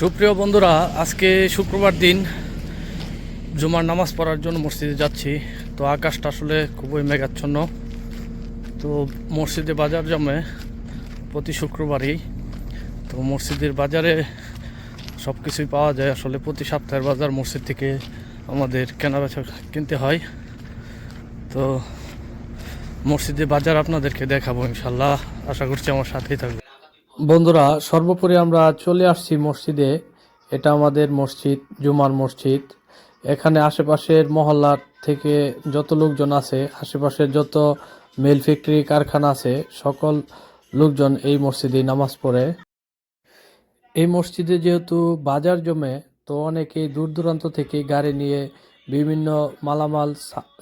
সুপ্রিয় বন্ধুরা, আজকে শুক্রবার দিন, জুমার নামাজ পড়ার জন্য মসজিদে যাচ্ছি। তো আকাশটা আসলে খুবই মেঘাচ্ছন্ন। তো মসজিদে বাজার জমে প্রতি শুক্রবারই। তো মসজিদের বাজারে সব কিছুই পাওয়া যায়। আসলে প্রতি সপ্তাহের বাজার মসজিদ থেকে আমাদের কেনাবেচা কিনতে হয়। তো মসজিদে বাজার আপনাদেরকে দেখাবো ইনশাল্লাহ। আশা করছি আমার সাথেই থাকবে বন্ধুরা, সর্বোপরি আমরা চলে আসছি মসজিদে। এটা আমাদের মসজিদ, জুমার মসজিদ। এখানে আশেপাশের মহল্লার থেকে যত লোকজন আছে, আশেপাশের যত মিল ফ্যাক্টরি কারখানা আছে, সকল লোকজন এই মসজিদে নামাজ পড়ে। এই মসজিদে যেহেতু বাজার জমে, তো অনেকেই দূর দূরান্ত থেকে গাড়ি নিয়ে বিভিন্ন মালামাল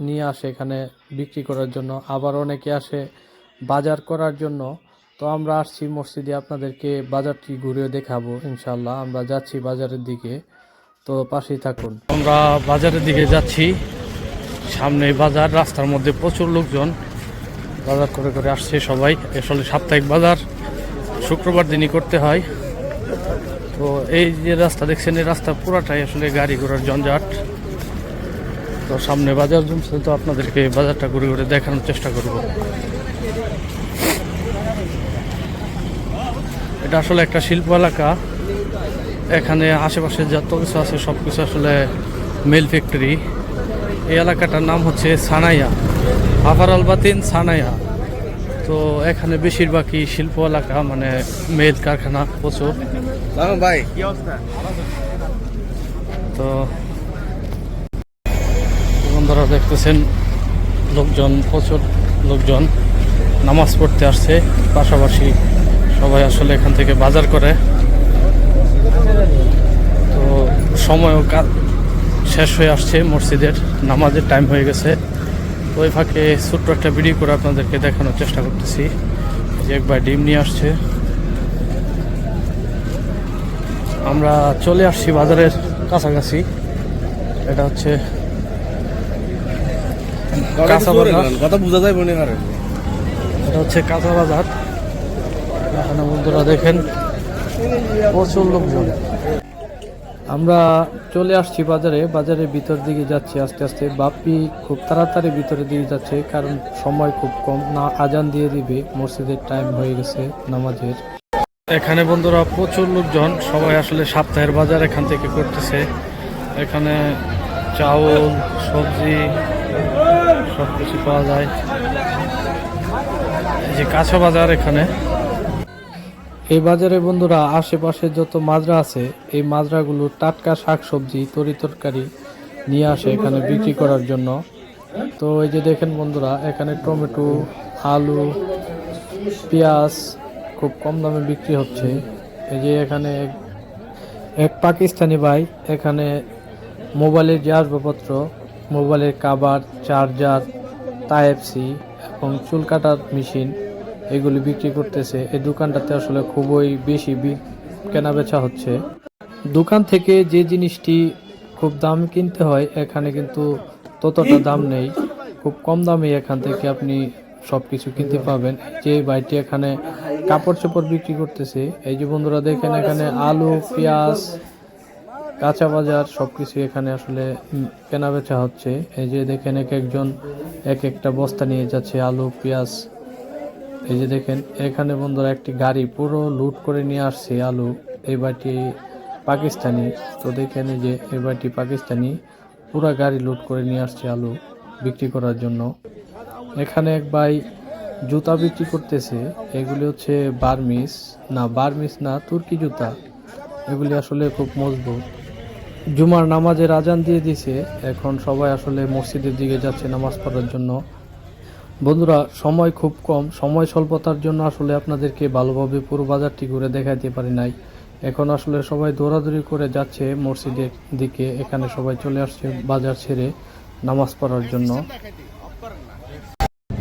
নিয়ে আসে এখানে বিক্রি করার জন্য। আবার অনেকে আসে বাজার করার জন্য। তো আমরা আসছি মসজিদে আপনাদেরকে বাজারটি ঘুরে দেখাবো ইনশাল্লাহ আমরা যাচ্ছি বাজারের দিকে। তো পাশেই থাকুন। আমরা বাজারের দিকে যাচ্ছি। সামনে বাজার, রাস্তার মধ্যে প্রচুর লোকজন। বাজার করে করে আসছে সবাই। আসলে সাপ্তাহিক বাজার, শুক্রবার দিনই করতে হয়। তো এই যে রাস্তা দেখছেন, এই রাস্তা পুরাটাই আসলে গাড়ি ঘোড়ার জঞ্জাট। তো সামনে বাজার জমছে, তো আপনাদেরকে বাজারটা ঘুরে ঘুরে দেখানোর চেষ্টা করব। এটা আসলে একটা শিল্প এলাকা। এখানে আশেপাশে যত কিছু আছে সব কিছু আসলে মিল ফ্যাক্টরি। এই এলাকাটার নাম হচ্ছে সানাইয়া। আফার আলবাতিন সানাইয়া। তো এখানে বেশিরভাগই শিল্প এলাকা মানে মেল কারখানা প্রচুর। ভাই। কি অবস্থা? তো বন্ধুরা দেখতেছেন লোকজন প্রচুর লোকজন নামাজ পড়তে আসছে। পাশাপাশি সবাই আসলে এখান থেকে বাজার করে। তো সময়ও শেষ হয়ে আসছে মসজিদের নামাজের টাইম হয়ে গেছে। তো ওই ফাঁকে ছোট্ট একটা ভিডিও করে আপনাদেরকে দেখানোর চেষ্টা করতেছি। যে একবার ডিম নিয়ে আসছে। আমরা চলে আসছি বাজারের কাছাকাছি। এটা হচ্ছে কাঁচা বাজার। কথা বোঝা যায় মনে করে এটা হচ্ছে কাঁচা বাজার। এখানে বন্ধুরা দেখেন, প্রচুর লোকজন। আমরা চলে আসছি বাজারে, বাজারের ভিতর দিকে যাচ্ছি আস্তে আস্তে। বাপ্পি খুব তাড়াতাড়ি ভিতরের দিকে যাচ্ছে, কারণ সময় খুব কম। না, আজান দিয়ে দিবে, মসজিদের টাইম হয়ে গেছে নামাজের। এখানে বন্ধুরা প্রচুর লোকজন, সবাই আসলে সপ্তাহের বাজার এখান থেকে করতেছে। এখানে চাউল, সবজি সব কিছু পাওয়া যায়। এই যে কাঁচা বাজার এখানে। এই বাজারে বন্ধুরা, আশেপাশে যত মাজরা আছে, এই মাজরাগুলো টাটকা শাকসবজি তরি তরকারি নিয়ে আসে এখানে বিক্রি করার জন্য। তো এই যে দেখেন বন্ধুরা, এখানে টমেটো, আলু, পেঁয়াজ খুব কম দামে বিক্রি হচ্ছে। এই যে এখানে এক- পাকিস্তানি ভাই এখানে মোবাইলের যে আসবাবপত্র, মোবাইলের কাবার, চার্জার টাইপ সি এবং চুল কাটার মেশিন এগুলি বিক্রি করতেছে। এই দোকানটাতে আসলে খুবই বেশি বি- কেনাবেচা হচ্ছে। দোকান থেকে যে জিনিসটি খুব দাম কিনতে হয় এখানে কিন্তু ততটা দাম নেই। খুব কম দামে এখান থেকে আপনি সব কিছু কিনতে পাবেন। যে ভাইটি এখানে কাপড় চোপড় বিক্রি করতেছে এই যে বন্ধুরা দেখেন এখানে আলু পেঁয়াজ কাঁচা বাজার সব কিছু এখানে আসলে উম, কেনাবেচা হচ্ছে। এই যে দেখেন এক একজন এক একটা বস্তা নিয়ে যাচ্ছে আলু পেঁয়াজ এই যে দেখেন, এখানে বন্ধুরা একটি গাড়ি পুরো লুট করে নিয়ে আসছে আলু। এই বাটি পাকিস্তানি। তো দেখেন যে এই বাটি পাকিস্তানি, পুরো গাড়ি লুট করে নিয়ে আসছে আলু বিক্রি করার জন্য। এখানে এক ভাই জুতা বিক্রি করতেছে, এগুলি হচ্ছে বার্মিস। না বার্মিস না, তুর্কি জুতা। এগুলি আসলে খুব মজবুত। জুমার নামাজের আজান দিয়ে দিছে। এখন সবাই আসলে মসজিদের দিকে যাচ্ছে নামাজ পড়ার জন্য। বন্ধুরা, সময় খুব কম। সময় স্বল্পতার জন্য আসলে আপনাদেরকে ভালোভাবে পুরো বাজারটি ঘুরে দেখাইতে পারি নাই। এখন আসলে সবাই দৌড়াদৌড়ি করে যাচ্ছে মসজিদের দিকে। এখানে সবাই চলে আসছে বাজার ছেড়ে নামাজ পড়ার জন্য।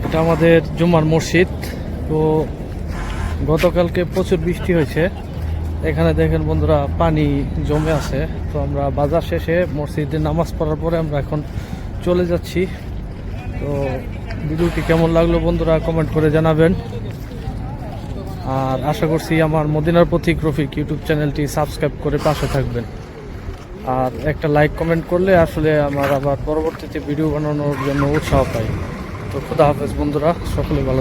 এটা আমাদের জুমার মসজিদ। তো গতকালকে প্রচুর বৃষ্টি হয়েছে। এখানে দেখেন বন্ধুরা, পানি জমে আছে। তো আমরা বাজার শেষে মসজিদে নামাজ পড়ার পরে আমরা এখন চলে যাচ্ছি। তো ভিডিওটি কেমন লাগল বন্ধুরা কমেন্ট করে জানাবেন। আর আশা করছি আমার মদিনার পথিক রফিক ইউটিউব চ্যানেলটি সাবস্ক্রাইব করে পাশে থাকবেন। আর একটা লাইক কমেন্ট করলে আসলে আমার আবার পরবর্তীতে ভিডিও বানানোর জন্য উৎসাহ পাই। তো খুদা হাফেজ বন্ধুরা, সকলে ভালো